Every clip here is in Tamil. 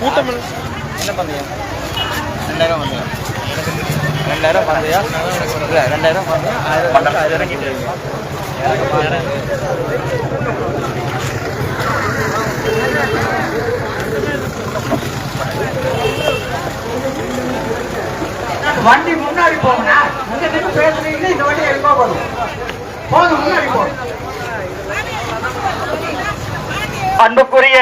கூட்டம் என்ன பந்தயம் ரெண்டாயிரம் பந்தயம் ரெண்டாயிரம் பந்தயம் இல்லை ரெண்டாயிரம் பந்தயம் ஆயிரம் பந்தயம் அது அன்புக்குரிய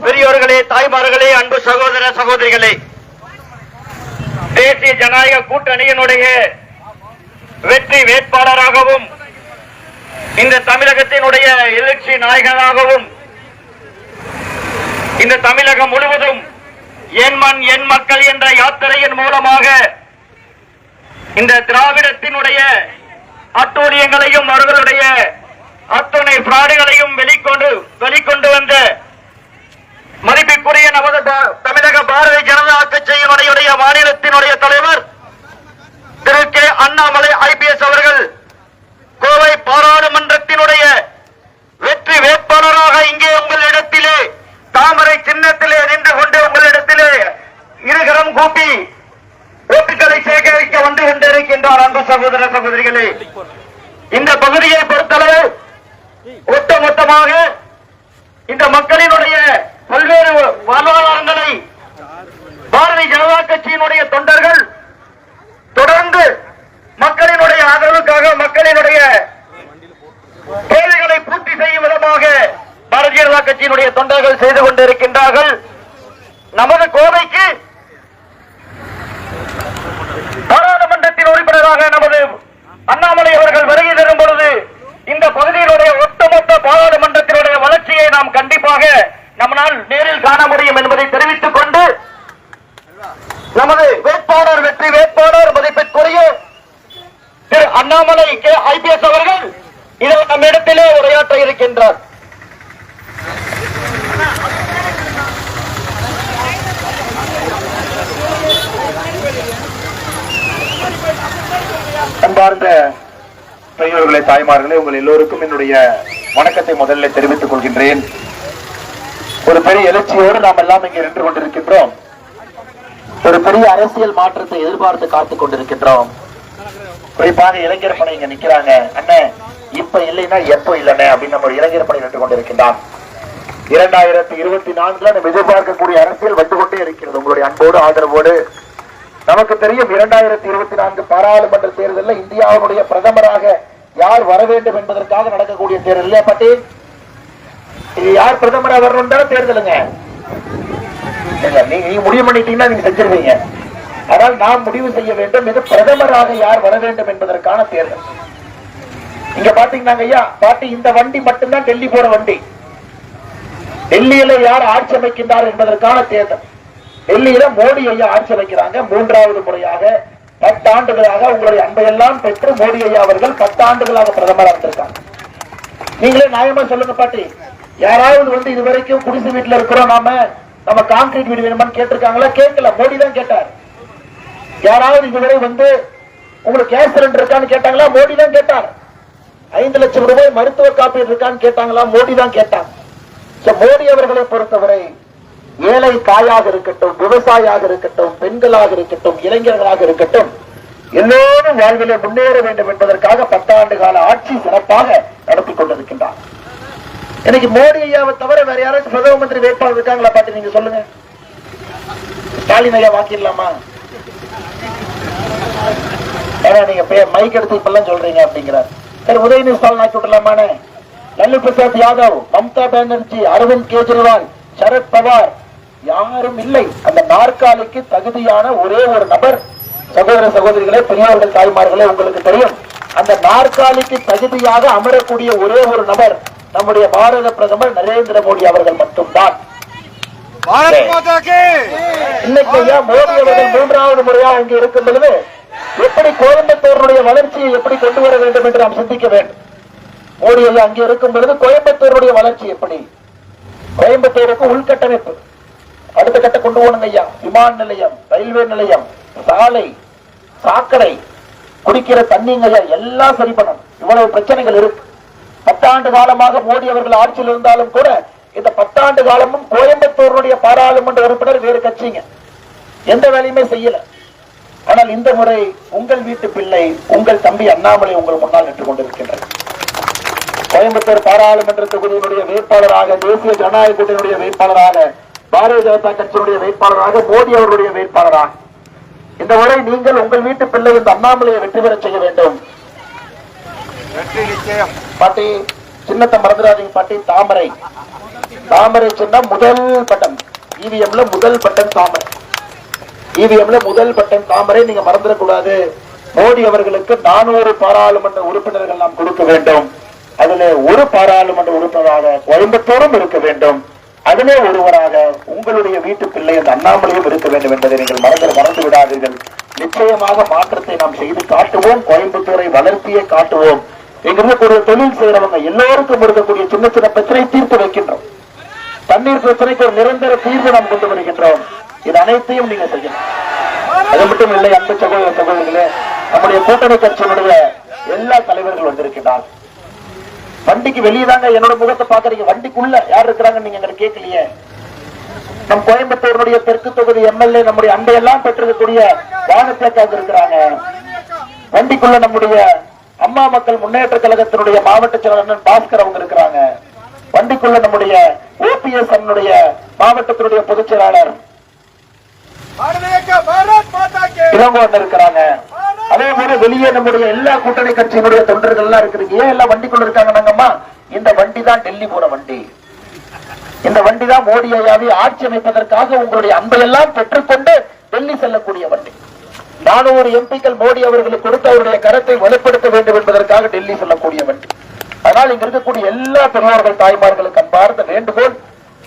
பெரியோர்களே தாய்மார்களே அன்பு சகோதர சகோதரிகளே தேசிய ஜனநாயக கூட்டணியினுடைய வெற்றி வேட்பாளராகவும் இந்த தமிழகத்தினுடைய எழுச்சி நாயகனாகவும் இந்த தமிழகம் முழுவதும் என் மண் என் மக்கள் என்ற யாத்திரையின் மூலமாக இந்த திராவிடத்தினுடைய அட்டூழியங்களையும் அவர்களுடைய அத்தனை பிராடுகளையும் வெளிக்கொண்டு வெளிக்கொண்டு வந்த மதிப்பிற்குரிய நமது தமிழக பாரதிய ஜனதா கட்சியினுடைய மாநிலத்தினுடைய தலைவர் திரு கே. அண்ணாமலை ஐபிஎஸ் அவர்கள் கோவை பாராளுமன்றத்தினுடைய வெற்றி வேட்பாளராக இங்கே உங்களிடத்திலே தாமரை சின்னத்திலே நின்று கொண்டு உங்களிடத்திலே இருகரம் கூப்பி ஓட்டுகளை சேகரிக்க வந்து கொண்டிருக்கின்றார் அன்பு சகோதர சகோதரிகளே இந்த பகுதியை பொறுத்தளவு ஒட்டுமொத்தமாக இந்த மக்களினுடைய பல்வேறு வாழ்வாதாரங்களை பாரதிய ஜனதா கட்சியினுடைய தொண்டர்கள் தொடர்ந்து மக்களினுடைய ஆதரவுக்காக மக்களினுடைய தேவைகளை பூர்த்தி செய்யும் விதமாக பாரதிய ஜனதா கட்சியினுடைய தொண்டர்கள் செய்து கொண்டிருக்கின்றார்கள் நமது கோவைக்கு பாராளுமன்றத்தின் உறுப்பினராக நமது அண்ணாமலை அவர்கள் வருகை தரும் பொழுது இந்த பகுதியினுடைய ஒட்டுமொத்த பாராளுமன்றத்தினுடைய வளர்ச்சியை நாம் கண்டிப்பாக நம்மால் நேரில் காண முடியும் என்பதை தெரிவித்துக் கொண்டு நமது வேட்பாளர் வெற்றி வேட்பாளர் மதிப்பிற்குரிய திரு அண்ணாமலை கே ஐபிஎஸ் அவர்கள் இதை நம்மிடத்திலே உரையாற்ற இருக்கின்றார் அன்பார்ந்த பெரியோர்களே தாய்மார்களே உங்கள் எல்லோருக்கும் என்னுடைய வணக்கத்தை முதல்ல தெரிவித்துக் கொள்கின்றேன். ஒரு பெரிய எழுச்சியோடு நாம் எல்லாம் இங்கே நின்று கொண்டிருக்கின்றோம். ஒரு பெரிய அரசியல் மாற்றத்தை எதிர்பார்த்து காத்துக் கொண்டிருக்கின்றோம். குறிப்பாக இளைஞர் பணி இங்க நிக்கிறாங்க அண்ணன் இப்ப இல்லைன்னா எப்போ இல்லைன்னு அப்படின்னு நம்ம இளைஞர் பணி நின்று கொண்டிருக்கின்றான். இரண்டாயிரத்தி இருபத்தி நான்குல நம்ம எதிர்பார்க்கக்கூடிய அரசியல் வந்து கொண்டே இருக்கிறது. உங்களுடைய அன்போடு ஆதரவோடு. நமக்கு தெரியும் இரண்டாயிரத்தி இருபத்தி நான்கு பாராளுமன்ற தேர்தலில் இந்தியாவுடைய பிரதமராக யார் வர வேண்டும் என்பதற்காக நடக்கக்கூடிய தேர்தல் இல்லையா பாட்டி? இது யார் பிரதமரா வரணும் தானே தேர்தலுங்க. நீங்க நீங்க முடிவு பண்ணிட்டீங்கன்னா நீங்க செஞ்சிருவீங்க. ஆனால் நாம் முடிவு செய்ய வேண்டும் இது பிரதமராக யார் வர வேண்டும் என்பதற்கான தேர்தல். இங்க பாத்தீங்கன்னா ஐயா பாட்டி இந்த வண்டி மட்டும்தான் டெல்லி போற வண்டி. டெல்லியில யார் ஆட்சி அமைக்கின்றார் என்பதற்கான தேர்தல். டெல்லியில மோடி ஐயா ஆட்சி அமைக்கிறாங்க மூன்றாவது முறையாக பத்தாண்டுகளாக உங்களுடைய அன்பையெல்லாம் பெற்று மோடி ஐயா அவர்கள் பத்தாண்டுகளாக பிரதமராக இருந்திருக்காங்க. நீங்களே நியாயமா சொல்லுங்க பாட்டி. யாராவது வந்து இது வரைக்கும் குடிசை வீட்டுல இருக்கிறோம் நாம? நம்ம கான்கிரீட் வீடு வேணுமான்னு கேட்டிருக்காங்களா? கேட்கல. மோடி தான் கேட்டார். யாராவது இதுவரை வந்து உங்களுக்கு கேஸ் சிலிண்டர் இருக்கான்னு கேட்டாங்களா? மோடி தான் கேட்டார். ஐந்து லட்சம் ரூபாய் மருத்துவ காப்பீடு இருக்கான்னு கேட்டாங்களா? மோடி தான் கேட்டார். மோடி அவர்களை பொறுத்தவரை ஏழை தாயாக இருக்கட்டும் விவசாயியாக இருக்கட்டும் பெண்களாக இருக்கட்டும் இளைஞர்களாக இருக்கட்டும் எல்லோரும் வாழ்விலே முன்னேற வேண்டும் என்பதற்காக பத்தாண்டு கால ஆட்சி சிறப்பாக நடத்தி கொண்டிருக்கின்றார். இன்னைக்கு மோடி ஐயாவை தவிர வேற யாராச்சும் பிரதம மந்திரி வேட்பாளர் இருக்காங்களா பார்த்து நீங்க சொல்லுங்க. ஸ்டாலின் ஐயா வாக்கிடலாமா? ஏன்னா நீங்க மைக் எடுத்து இப்பெல்லாம் சொல்றீங்க அப்படிங்கிறார். சரி உதயநிதி ஸ்டாலின் ஆக்கி விடலாமானே லல்லு பிரசாத் யாதவ் மம்தா பானர்ஜி அரவிந்த் கெஜ்ரிவால் சரத் பவார் யாரும் இல்லை. அந்த நாற்காலிக்கு தகுதியான ஒரே ஒரு நபர் சகோதர சகோதரிகளே பெரியவர்கள் தாய்மார்களே உங்களுக்கு தெரியும். அந்த நாற்காலிக்கு தகுதியாக அமரக்கூடிய ஒரே ஒரு நபர் நம்முடைய பாரத பிரதமர் நரேந்திர மோடி அவர்கள் மட்டும்தான். இன்னைக்கு ஐயா மோடி அவர்கள் மூன்றாவது முறையா இங்க இருக்கும் பொழுது எப்படி கோயம்புத்தூருடைய வளர்ச்சியை எப்படி கொண்டு வர வேண்டும் என்று நாம் சிந்திக்க வேண்டும். மோடி ஐயா அங்கே இருக்கும் பொழுது கோயம்புத்தூருடைய வளர்ச்சி எப்படி? கோயம்புத்தூருக்கு உள்கட்டமைப்பு. கட்ட கட்ட கொண்டு போகணுங்க ஐயா. விமான நிலையம் ரயில்வே நிலையம் சாலை சாக்கடை குடிக்கிற தண்ணிங்க ஐயா எல்லாம் சரி பண்ணணும். இவ்வளவு பிரச்சனைகள் இருக்கு. பத்தாண்டு காலமாக மோடி அவர்கள் ஆட்சியில் இருந்தாலும் கூட இந்த பத்தாண்டு காலமும் கோயம்புத்தூருடைய பாராளுமன்ற உறுப்பினர் வேறு கட்சிங்க. எந்த வேலையுமே செய்யல. ஆனால் இந்த முறை உங்கள் வீட்டு பிள்ளை உங்கள் தம்பி அண்ணாமலை உங்கள் முன்னால் நின்று கொண்டிருக்கின்றனர் கோயம்புத்தூர் பாராளுமன்ற தொகுதியினுடைய வேட்பாளராக தேசிய ஜனநாயக கூட்டணியுடைய வேட்பாளராக பாரதிய ஜனதா கட்சியினுடைய வேட்பாளராக மோடி அவர்களுடைய வேட்பாளராக. இந்த முறை நீங்கள் உங்கள் வீட்டு பிள்ளை இந்த அண்ணாமலையை வெற்றி பெற செய்ய வேண்டும். பாட்டி சின்னத்தை மறந்துடாதீங்க பாட்டி தாமரை. தாமரை சின்னம் முதல் பட்டன் இவிஎம்ல முதல் பட்டன் தாமரை. இவிஎம்ல முதல் பட்டன் தாமரை நீங்க மறந்துடக்கூடாது. மோடி அவர்களுக்கு நானூறு பாராளுமன்ற உறுப்பினர்கள் நாம் கொடுக்க வேண்டும். அதுல ஒரு பாராளுமன்ற உறுப்பினராக கோயம்புத்தூரும் இருக்க வேண்டும். அதிலே ஒருவராக உங்களுடைய வீட்டு பிள்ளை அந்த அண்ணாமலையும் இருக்க வேண்டும் என்பதை நீங்கள் மறந்து மறந்து விடாதீர்கள். நிச்சயமாக மாற்றத்தை நாம் செய்து காட்டுவோம். கோயம்புத்தூரை வளர்த்தியே காட்டுவோம். இங்க இருக்கக்கூடிய தொழில் செய்யறவங்க எல்லோருக்கும் இருக்கக்கூடிய சின்ன சின்ன பிரச்சனை தீர்த்து வைக்கின்றோம். தண்ணீர் பிரச்சனைக்கு ஒரு நிரந்தர தீர்வு நாம் கொண்டு வருகின்றோம். இது அனைத்தையும் நீங்க செய்யணும். அது மட்டும் இல்லை அன்பு சகோதர சகோதரிகளே நம்முடைய கூட்டணி கட்சியினுடைய எல்லா தலைவர்கள் வந்திருக்கிறார் வண்டிக்கு வெளியே தாங்க என்னோட முகத்தை பாக்குறீங்க வண்டிக்குள்ள யார் இருக்கிறாங்க நீங்க எங்க கேட்கலையே. நம் கோயம்புத்தூருடைய தெற்கு தொகுதி எம்எல்ஏ நம்முடைய அண்டையெல்லாம் பெற்றிருக்கக்கூடிய வானத்தேக்காக இருக்கிறாங்க. வண்டிக்குள்ள நம்முடைய அம்மா மக்கள் முன்னேற்ற கழகத்தினுடைய மாவட்ட செயலாளர் பாஸ்கர் அவங்க இருக்கிறாங்க. வண்டிக்குள்ள நம்முடைய ஓபிஎஸ் அண்ணனுடைய மாவட்டத்தினுடைய பொதுச் செயலாளர் இருக்கிறாங்க. அதே மாதிரி வெளியே நம்முடைய எல்லா கூட்டணி கட்சியினுடைய தொண்டர்கள் எல்லாம் இருக்கிறீங்க. ஏன் எல்லாம் வண்டிக்குள்ள இருக்காங்க நாங்கம்மா? இந்த வண்டி தான் டெல்லி போன வண்டி. இந்த வண்டி தான் மோடி ஐயாவை ஆட்சி அமைப்பதற்காக உங்களுடைய அன்பையெல்லாம் பெற்றுக்கொண்டு டெல்லி செல்லக்கூடிய வண்டி. நானூறு எம்பிக்கள் மோடி அவர்களுக்கு கொடுத்த அவருடைய கரத்தை வலுப்படுத்த வேண்டும் என்பதற்காக டெல்லி செல்லக்கூடிய வண்டி. அதனால் இங்க இருக்கக்கூடிய எல்லா பெரியோர்கள் தாய்மார்களுக்கு அன்பார்ந்த வேண்டுகோள்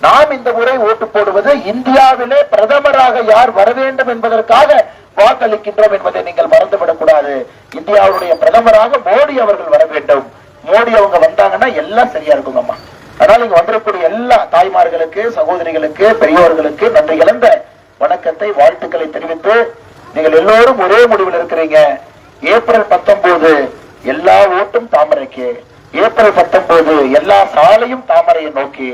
நாம் இந்த முறை ஓட்டு போடுவது இந்தியாவிலே பிரதமராக யார் வர வேண்டும் என்பதற்காக வாக்களிக்கின்றோம் என்பதை நீங்கள் மறந்துவிடக் கூடாது இந்தியாவுடைய பிரதமராக மோடி அவர்கள் வர வேண்டும். மோடி அவங்க வந்தாங்கன்னா எல்லாம் சரியா இருக்கும் அம்மா அதனால இங்க வந்திருக்கக்கூடிய எல்லா தாய்மார்களுக்கு சகோதரிகளுக்கு பெரியோர்களுக்கு நன்றி இழந்த வணக்கத்தை வாழ்த்துக்களை தெரிவித்து நீங்கள் எல்லோரும் ஒரே முடிவில் இருக்கிறீங்க. ஏப்ரல் பத்தொன்பது எல்லா ஓட்டும் தாமரைக்கு. ஏப்ரல் பத்தொன்பது எல்லா சாலையும் தாமரையை நோக்கி.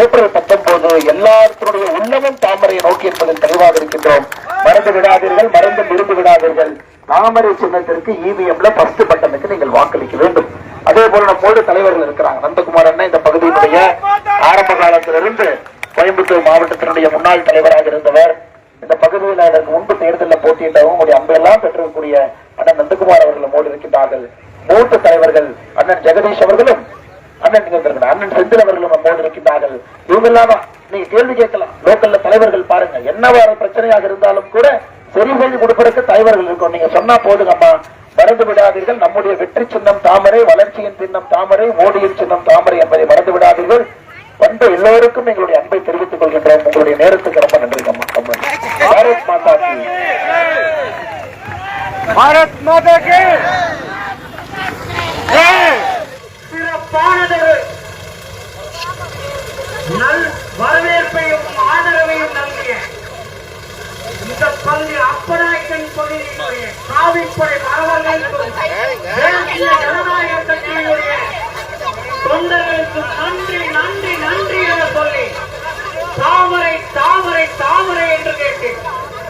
ஏப்ரல் பத்தொன்பது எல்லாத்தினுடைய உள்ளமும் தாமரையை நோக்கி என்பதன் தெளிவாக இருக்கின்றோம். மறந்து விடாதீர்கள் மறந்து விரும்பி விடாதீர்கள். தாமரை சின்னத்திற்கு இவிஎம்ல பஸ்ட் பட்டனுக்கு நீங்கள் வாக்களிக்க வேண்டும். அதே போல நம்மோடு தலைவர்கள் இருக்கிறாங்க. நந்தகுமார் அண்ணன் இந்த பகுதியினுடைய ஆரம்ப காலத்திலிருந்து கோயம்புத்தூர் மாவட்டத்தினுடைய முன்னாள் தலைவராக இருந்தவர். இந்த பகுதியில் அதற்கு முன்பு தேர்தலில் போட்டியிட்டவங்க உங்களுடைய அம்பையெல்லாம் பெற்றிருக்கக்கூடிய அண்ணன் நந்தகுமார் அவர்கள் நம்மோடு இருக்கின்றார்கள். மூத்த தலைவர்கள் அண்ணன் ஜெகதீஷ் அவர்களும் அண்ணன் நீங்க வந்திருக்கணும். அண்ணன் செந்தில் அவர்களும் நம்மோடு இருக்கின்றார்கள் இவங்க எல்லாம் நீங்க கேள்வி கேட்கலாம். லோக்கல்ல தலைவர்கள் பாருங்க. என்னவாறு பிரச்சனையாக இருந்தாலும் கூட சரி செஞ்சு கொடுப்பதற்கு தலைவர்கள் இருக்கும் நீங்க சொன்னா போதுங்கம்மா மறந்து விடாதீர்கள். நம்முடைய வெற்றி சின்னம் தாமரை வளர்ச்சியின் சின்னம் தாமரை மோடியின் சின்னம் தாமரை என்பதை மறந்து விடாதீர்கள். வந்த எல்லோருக்கும் எங்களுடைய அன்பை தெரிவித்துக் கொள்கின்றோம். உங்களுடைய நேரத்துக்கு ரொம்ப நன்றி. பாரத் மாதா கி. பாரத் மாதா கே. இந்த பகுதி காவிப்படை தேசிய ஜனநாயக கட்சியினுடைய தொண்டர்களுக்கு நன்றி நன்றி நன்றி என சொல்லி தாமரை தாமரை தாமரை என்று கேட்டு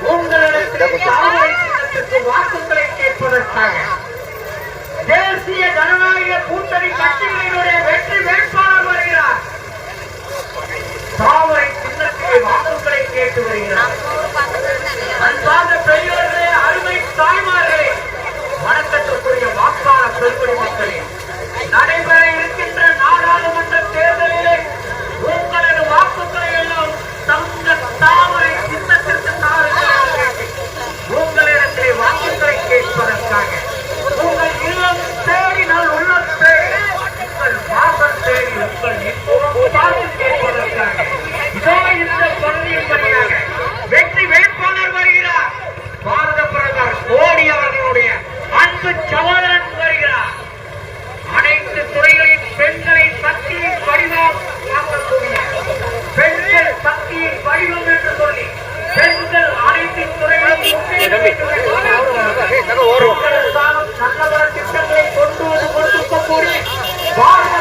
உங்களிடத்தில் தாமரை சின்னத்திற்கு வாக்குகளை கேட்பதற்காக தேசிய ஜனநாயக கூட்டணி கட்சிகளினுடைய வெற்றி வேட்பாளர் வருகிறார். தாமரை வாக்குகளை கேட்டு வருகிறார். பெண்களை சக்தியின் வடிவம் பெண்கள் சக்தியின் வடிவம் என்று சொல்லி பெண்கள் அனைத்து துறைகளும் நல்லவர திட்டங்களை கொண்டு வந்து கொடுக்க கூறி பாரத